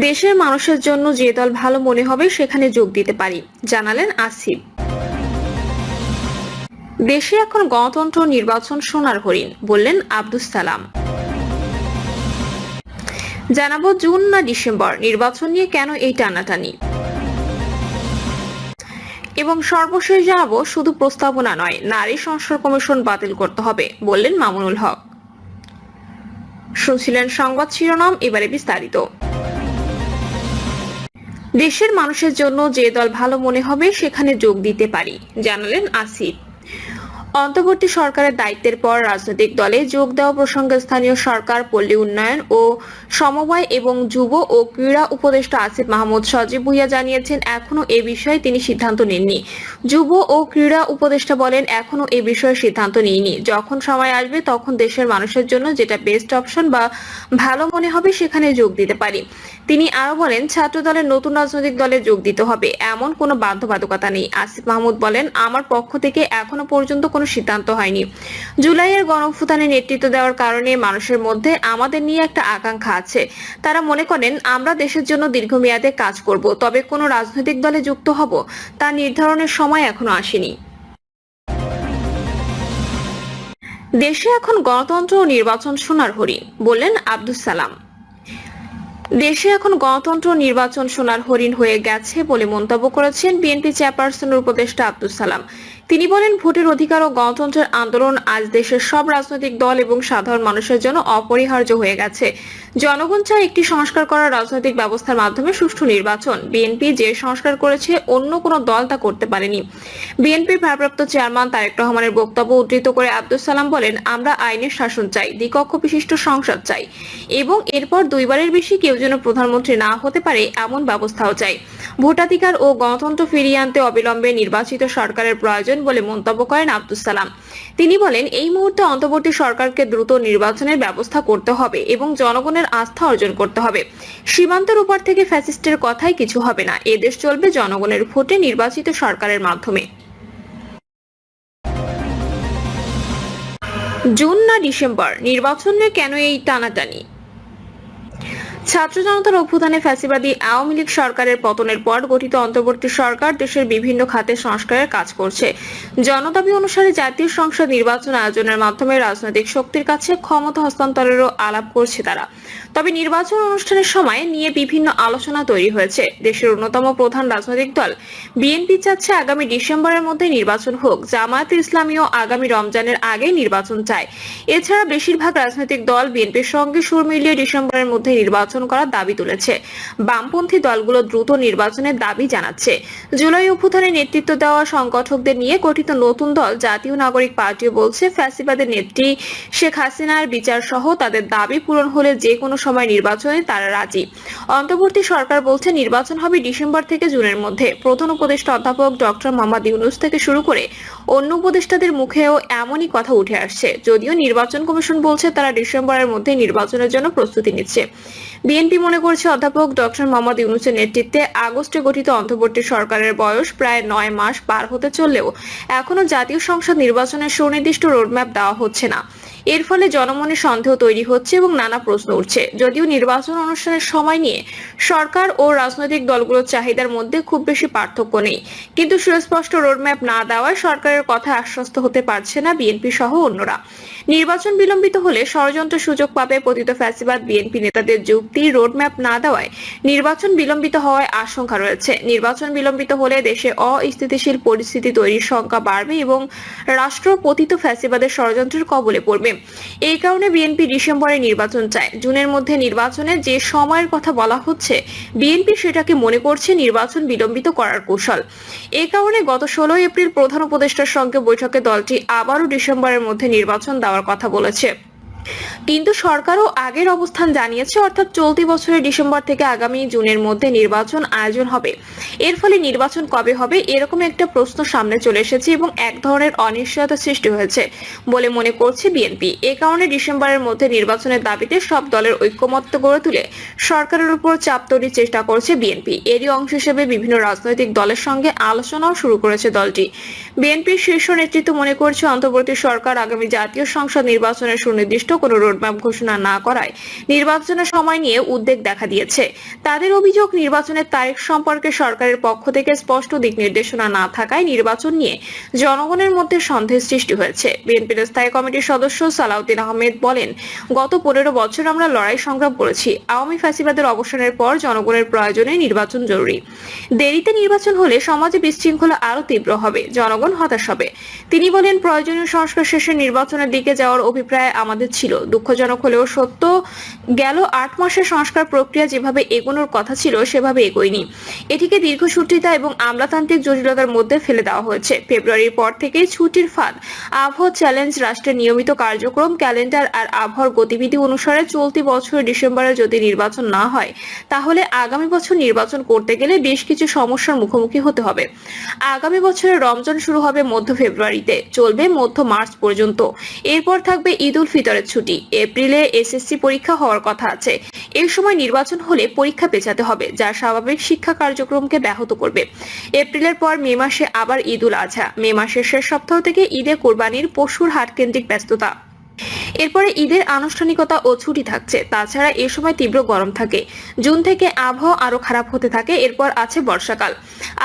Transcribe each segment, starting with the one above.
দেশের মানুষের জন্য যে দল ভালো মনে হবে সেখানে যোগ দিতে পারি, জানালেন আসিফ। দেশে এখন গণতন্ত্র নির্বাচন সোনার হরিণ, বললেন আব্দুস সালাম। জানাব জুন না ডিসেম্বর, নির্বাচন নিয়ে কেন এই টানাটানি? এবং সর্বশেষ জানাব, শুধু প্রস্তাবনা নয়, নারী সংস্কার কমিশন বাতিল করতে হবে, বললেন মামুনুল হক। শুনছিলেন সংবাদ শিরোনাম, এবারে বিস্তারিত। দেশের মানুষের জন্য যে দল ভালো মনে হবে সেখানে যোগ দিতে পারি জানালেন আসিফ। অন্তর্বর্তী সরকারের দায়িত্বের পর রাজনৈতিক দলে যোগ দেওয়া প্রসঙ্গে স্থানীয় সরকার, পল্লী উন্নয়ন ও সমবায় এবং যুব ও ক্রীড়া উপদেষ্টা আসিফ মাহমুদ সজীব ভুইয়া জানিয়েছেন, এখনও এ বিষয়ে তিনি সিদ্ধান্ত নেননি। যুব ও ক্রীড়া উপদেষ্টা বলেন, এখনও এ বিষয়ে সিদ্ধান্ত নিইনি। যখন সময় আসবে, তখন দেশের মানুষের জন্য যেটা বেস্ট অপশন বা ভালো মনে হবে সেখানে যোগ দিতে পারি। তিনি আরও বলেন ছাত্র দলের নতুন রাজনৈতিক দলে যোগ দিতে হবে, এমন কোনো বাধ্যবাধকতা নেই। আসিফ মাহমুদ বলেন, আমার পক্ষ থেকে এখনও পর্যন্ত কোনো সিদ্ধান্ত হয়নি। জুলাইয়ের গণফুতানে নেতৃত্ব দেওয়ার কারণে মানুষের মধ্যে আমাদের নিয়ে একটা আকাঙ্ক্ষা আছে। তারা মনে করেন, আমরা দেশের জন্য দীর্ঘমেয়াদে কাজ করব, তবে কোনো রাজনৈতিক দলে যুক্ত হব, তা নির্ধারণের সময় এখনও আসেনি। দেশে এখন গণতন্ত্র ও নির্বাচন সোনার হরিণ বললেন আব্দুস সালাম। দেশে এখন গণতন্ত্র নির্বাচন সোনার হরিণ হয়ে গেছে বলে মন্তব্য করেছেন বিএনপি চেয়ারপারসনের উপদেষ্টা আব্দুস সালাম। তিনি বলেন, ভোটের অধিকার ও গণতন্ত্রের আন্দোলন আজ দেশের সব রাজনৈতিক দল এবং সাধারণ মানুষের জন্য অপরিহার্য হয়ে গেছে। জনগণ চায় একটি সংস্কার করা রাজনৈতিক ব্যবস্থার মাধ্যমে সুষ্ঠু নির্বাচন। বিএনপি যে সংস্কার করেছে, অন্য কোনো দল তা করতে পারেনি। বিএনপির ভারপ্রাপ্ত চেয়ারম্যান তারেক রহমানের বক্তব্য উদ্ধৃত করে আব্দুল সালাম বলেন, আমরা আইনের শাসন চাই, দ্বিকক্ষ বিশিষ্ট সংসদ চাই এবং এরপর দুইবারের বেশি কেউ যেন প্রধানমন্ত্রী না হতে পারে এমন ব্যবস্থাও চাই। ভোটাধিকার ও গণতন্ত্র ফিরিয়ে আনতে অবিলম্বে নির্বাচিত সরকারের প্রয়োজন বলে মন্তব্য করেন আব্দুল সালাম। তিনি বলেন, এই মুহূর্তে অন্তর্বর্তী সরকারকে দ্রুত নির্বাচনের ব্যবস্থা করতে হবে এবং জনগণের আস্থা অর্জন করতে হবে। সীমান্তের উপর থেকে ফ্যাসিস্টের কথাই কিছু হবে না। এদেশ চলবে জনগণের ভোটে নির্বাচিত সরকারের মাধ্যমে। জুন না ডিসেম্বর? নির্বাচন কেন এই টানাটানি? ছাত্র জনতার অভ্যুত্থানে ফ্যাসিবাদী আওয়ামী লীগ সরকারের পতনের পর গঠিত অন্তর্বর্তী সরকার দেশের বিভিন্ন খাতে সংস্কারের কাজ করছে। জনদাবি অনুসারে জাতীয় সংসদ নির্বাচন আয়োজনের মাধ্যমে রাজনৈতিক শক্তির কাছে ক্ষমতা হস্তান্তরেরও আলাপ করছে তারা। তবে নির্বাচন অনুষ্ঠানের সময় নিয়ে বিভিন্ন আলোচনা তৈরি হয়েছে। দেশের অন্যতম প্রধান রাজনৈতিক দল বিএনপি চাচ্ছে আগামী ডিসেম্বরের মধ্যে নির্বাচন হোক। জামায়াত ইসলামীও আগামী রমজানের আগে নির্বাচন চায়। এছাড়া বেশিরভাগ রাজনৈতিক দল বিএনপির সঙ্গে সুর মিলিয়ে ডিসেম্বরের মধ্যে নির্বাচন করার দাবি তুলেছে। বামপন্থী দলগুলো দ্রুত নির্বাচনের দাবি জানাচ্ছে। জুলাই অভ্যুত্থানে নেতৃত্ব দেওয়া সংগঠকদের নিয়ে গঠিত নতুন দল জাতীয় নাগরিক পার্টিও বলছে, ফ্যাসিবাদের নেত্রী শেখ হাসিনার বিচার সহ তাদের দাবি পূরণ হলে যে কোনো সময় নির্বাচনে তারা রাজি। অন্তর্বর্তী সরকার বলছে, নির্বাচন হবে ডিসেম্বর থেকে জুনের মধ্যে। প্রধান উপদেষ্টা অধ্যাপক ডক্টর মোহাম্মদ ইউনুস থেকে শুরু করে অন্য উপদেষ্টাদের মুখেও এমনই কথা উঠে আসছে। যদিও নির্বাচন কমিশন বলছে, তারা ডিসেম্বরের মধ্যে নির্বাচনের জন্য প্রস্তুতি নিচ্ছে। বিএনপি মনে করছে অধ্যাপক ডক্টর মোহাম্মদ ইউনুসের নেতৃত্বে আগস্টে গঠিত অন্তর্বর্তী সরকারের বয়স প্রায় নয় মাস পার হতে চললেও এখনও জাতীয় সংসদ নির্বাচনের সুনির্দিষ্ট রোডম্যাপ দেওয়া হচ্ছে না। এর ফলে জনমনে সন্দেহ তৈরি হচ্ছে এবং নানা প্রশ্ন উঠছে। যদিও নির্বাচন অনুষ্ঠানের সময় নিয়ে সরকার ও রাজনৈতিক দলগুলোর চাহিদার মধ্যে খুব বেশি পার্থক্য নেই। কিন্তু সুস্পষ্ট রোডম্যাপ না দেওয়ায় সরকারের কথা আশ্বস্ত হতে পারছে না বিএনপি সহ অন্যরা। নির্বাচন বিলম্বিত হলে ষড়যন্ত্র সুযোগ পাবে পতিত ফ্যাসিবাদ, বিএনপি নেতাদের যুক্তি, রোডম্যাপ না দেওয়ায় নির্বাচন বিলম্বিত হওয়ার আশঙ্কা রয়েছে। নির্বাচন বিলম্বিত হলে দেশে অস্থিতিশীল পরিস্থিতি তৈরির সংখ্যা বাড়বে এবং রাষ্ট্র পতিত ফ্যাসিবাদের ষড়যন্ত্রের কবলে পড়বে। এই কারণে বিএনপি ডিসেম্বরে নির্বাচন চায়। জুনের মধ্যে নির্বাচনে যে সময়ের কথা বলা হচ্ছে, বিএনপি সেটাকে মনে করছে নির্বাচন বিলম্বিত করার কৌশল। এই কারণে গত ষোলোই এপ্রিল প্রধান উপদেষ্টার সঙ্গে বৈঠকে দলটি আবারও ডিসেম্বরের মধ্যে নির্বাচন দেওয়ার কথা বলেছে। কিন্তু সরকারও আগের অবস্থান জানিয়েছে, অর্থাৎ চলতি বছরের ডিসেম্বর থেকে আগামী জুনের মধ্যে নির্বাচন আয়োজন হবে। এর ফলে নির্বাচন কবে হবে এরকম একটা প্রশ্ন সামনে চলে এসেছে এবং এক ধরনের অনিশ্চয়তা সৃষ্টি হয়েছে বলে মনে করছে বিএনপি। এ কারণে ডিসেম্বরের মধ্যে নির্বাচনের দাবিতে সব দলের ঐক্যমত্য গড়ে তুলে সরকারের উপর চাপ তৈরির চেষ্টা করছে বিএনপি। এরই অংশ হিসেবে বিভিন্ন রাজনৈতিক দলের সঙ্গে আলোচনাও শুরু করেছে দলটি। বিএনপির শীর্ষ নেতৃত্ব মনে করছে, অন্তর্বর্তী সরকার আগামী জাতীয় সংসদ নির্বাচনের সুনির্দিষ্ট কোনো রোডম্যাপ ঘোষণা না করায় নির্বাচনের সময় নিয়ে উদ্বেগ দেখা দিয়েছে। তাদের অভিযোগ, নির্বাচনের তারিখ সম্পর্কে সরকারের পক্ষ থেকে স্পষ্ট দিক নির্দেশনা না থাকায় নির্বাচন নিয়ে জনগণের মধ্যে সন্দেহ সৃষ্টি হয়েছে। বিএনপির স্থায়ী কমিটির সদস্য সালাউদ্দিন আহমেদ বলেন, গত পনেরো বছর আমরা লড়াই সংগ্রাম করেছি। আওয়ামী ফ্যাসিবাদের অবসানের পর জনগণের প্রয়োজনে নির্বাচন জরুরি। দেরিতে নির্বাচন হলে সমাজে বিশৃঙ্খলা আরও তীব্র হবে, জনগণ হতাশ হবে। তিনি বলেন, প্রয়োজনীয় সংস্কার শেষে নির্বাচনের দিকে যাওয়ার অভিপ্রায় আমাদের ছিল। দুঃখজনক হলেও সত্য, গেল আট মাসের সংস্কার প্রক্রিয়া যেভাবে এগোনোর কথা ছিল, সেভাবে এগোয়নি। এটিকে দীর্ঘসূত্রিতা এবং আমলাতান্ত্রিক জটিলতার মধ্যে ফেলে দেওয়া হয়েছে। ফেব্রুয়ারির পর থেকে ছুটির ফাঁদ। আবহাওয়া চ্যালেঞ্জ, রাষ্ট্রের নিয়মিত কার্যক্রম, ক্যালেন্ডার আর আবহাওয়ার গতিবিধি অনুসারে চলতি বছরের ডিসেম্বরে যদি নির্বাচন না হয়, তাহলে আগামী বছর নির্বাচন করতে গেলে বেশ কিছু সমস্যার মুখোমুখি হতে হবে। আগামী বছরের রমজান শুরু হবে মধ্য ফেব্রুয়ারিতে। চলবে মধ্য মার্চ পর্যন্ত। এরপর থাকবে ঈদ উল ফিতরের ছুটি। এপ্রিলে এসএসসি পরীক্ষা হওয়ার কথা আছে। এই সময় নির্বাচন হলে পরীক্ষা পেছাতে হবে, যা স্বাভাবিক শিক্ষা কার্যক্রমকে ব্যাহত করবে। এপ্রিলের পর মে মাসে আবার ঈদ উল আজহা মে মাসের শেষ সপ্তাহ থেকে ঈদে কোরবানির পশুর হাট কেন্দ্রিক ব্যস্ততা। এরপরে ঈদের আনুষ্ঠানিকতা ও ছুটি থাকছে। তাছাড়া এ সময় তীব্র গরম থাকে। জুন থেকে আবহাওয়া আরও খারাপ হতে থাকে, এরপর আছে বর্ষাকাল।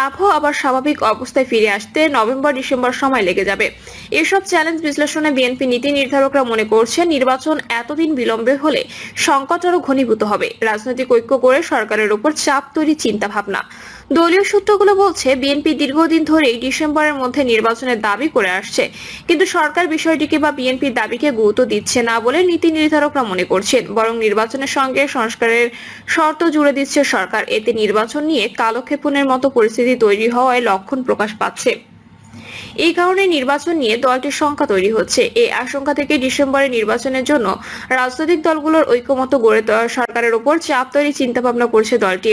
আবহাওয়া আবার স্বাভাবিক অবস্থায় ফিরে আসতে নভেম্বর, ডিসেম্বর সময় লেগে যাবে। এসব চ্যালেঞ্জ বিশ্লেষণে বিএনপি নীতি নির্ধারকরা মনে করছে নির্বাচন এতদিন বিলম্বে হলে সংকট আরও ঘনীভূত হবে। রাজনৈতিক ঐক্য করে সরকারের উপর চাপ তৈরি চিন্তা ভাবনা দলীয় সূত্রগুলো বলছে, বিএনপি দীর্ঘদিন ধরেই ডিসেম্বরের মধ্যে নির্বাচনের দাবি করে আসছে। কিন্তু সরকার বিষয়টিকে বা বিএনপির দাবিকে গুরুত্ব দিচ্ছে না বলে নীতি নির্ধারকরা মনে করছেন। বরং নির্বাচনের সঙ্গে সংস্কারের শর্ত জুড়ে দিচ্ছে সরকার। এতে নির্বাচন নিয়ে কালক্ষেপণের মতো পরিস্থিতি তৈরি হওয়ায় লক্ষণ প্রকাশ পাচ্ছে। এই কারণে নির্বাচন নিয়ে দলটির সংখ্যা তৈরি হচ্ছে। এই আশঙ্কা থেকে ডিসেম্বরে নির্বাচনের জন্য রাজনৈতিক দলগুলোর ঐক্যমত গড়ে তোলা সরকারের উপর চাপ তৈরি চিন্তাভাবনা করছে দলটি।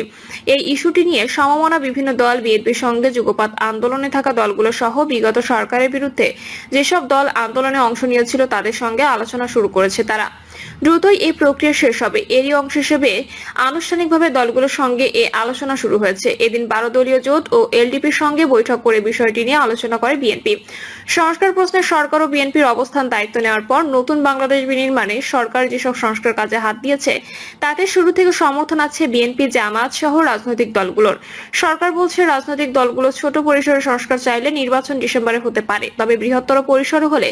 এই ইস্যুটি নিয়ে সমমনা বিভিন্ন দল বিএনপির সঙ্গে যুগপাত আন্দোলনে থাকা দলগুলো সহ বিগত সরকারের বিরুদ্ধে যেসব দল আন্দোলনে অংশ নিয়েছিল তাদের সঙ্গে আলোচনা শুরু করেছে তারা। দ্রুতই এই প্রক্রিয়া শেষ হবে। এরই অংশ হিসেবে আনুষ্ঠানিকভাবে দলগুলোর সঙ্গে এ আলোচনা শুরু হয়েছে। এদিন বারো দলীয় জোট ও এলডিপির সঙ্গে বৈঠক করে বিষয়টি নিয়ে আলোচনা করে বিএনপি। সংস্কার প্রশ্নে সরকার ও বিএনপির অবস্থান দায়িত্ব নেওয়ার পর নতুন বাংলাদেশ বিনির্মাণে সরকার যেসব সংস্কার কাজে হাত দিয়েছে, তাতে শুরু থেকে সমর্থন আছে বিএনপি, জামাত সহ রাজনৈতিক দলগুলোর। সরকার বলছে রাজনৈতিক দলগুলো ছোট পরিসরে সংস্কার চাইলে নির্বাচন ডিসেম্বরে হতে পারে, তবে বৃহত্তর পরিসরে হলে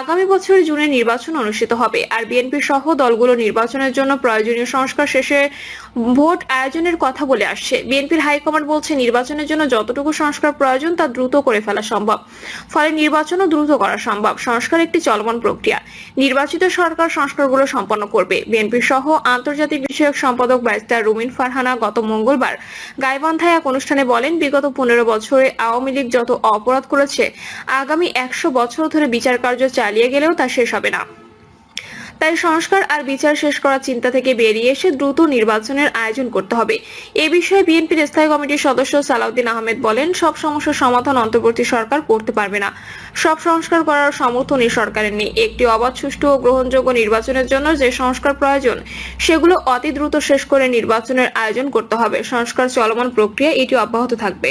আগামী বছর জুনে নির্বাচন অনুষ্ঠিত হবে। আর বিএনপি সহ দলগুলো নির্বাচনের জন্য প্রয়োজনীয় সংস্কার শেষে ভোট আয়োজনের কথা বলে আসছে। বিএনপির হাইকমান্ড বলছে, নির্বাচনের জন্য যতটুকু সংস্কার প্রয়োজন তা দ্রুত করে ফেলা সম্ভব। ফলে নির্বাচনও দ্রুত করা সম্ভব। সংস্কার একটি চলমান প্রক্রিয়া। নির্বাচিত সরকার সংস্কারগুলো সম্পন্ন করবে। বিএনপি সহ আন্তর্জাতিক বিষয়ক সম্পাদক ব্যারিস্টার রুমিন ফারহানা গত মঙ্গলবার গাইবান্ধায় এক অনুষ্ঠানে বলেন, বিগত পনেরো বছরে আওয়ামী লীগ যত অপরাধ করেছে, আগামী একশো বছর ধরে বিচার কার্য চালিয়ে গেলেও তা শেষ হবে না। তাই সংস্কার আর বিচার শেষ করার চিন্তা থেকে বেরিয়ে এসে দ্রুত নির্বাচনের আয়োজন করতে হবে। এ বিষয়ে বিএনপির স্থায়ী কমিটির সদস্য সালাউদ্দিন আহমেদ বলেন, সব সমস্যার সমাধান অন্তর্বর্তী সরকার করতে পারবে না। সব সংস্কার করার সমর্থন এই সরকারের নেই একটি অবাধ, সুষ্ঠু ও গ্রহণযোগ্য নির্বাচনের জন্য যে সংস্কার প্রয়োজন, সেগুলো অতি দ্রুত শেষ করে নির্বাচনের আয়োজন করতে হবে। সংস্কার চলমান প্রক্রিয়া এটি অব্যাহত থাকবে।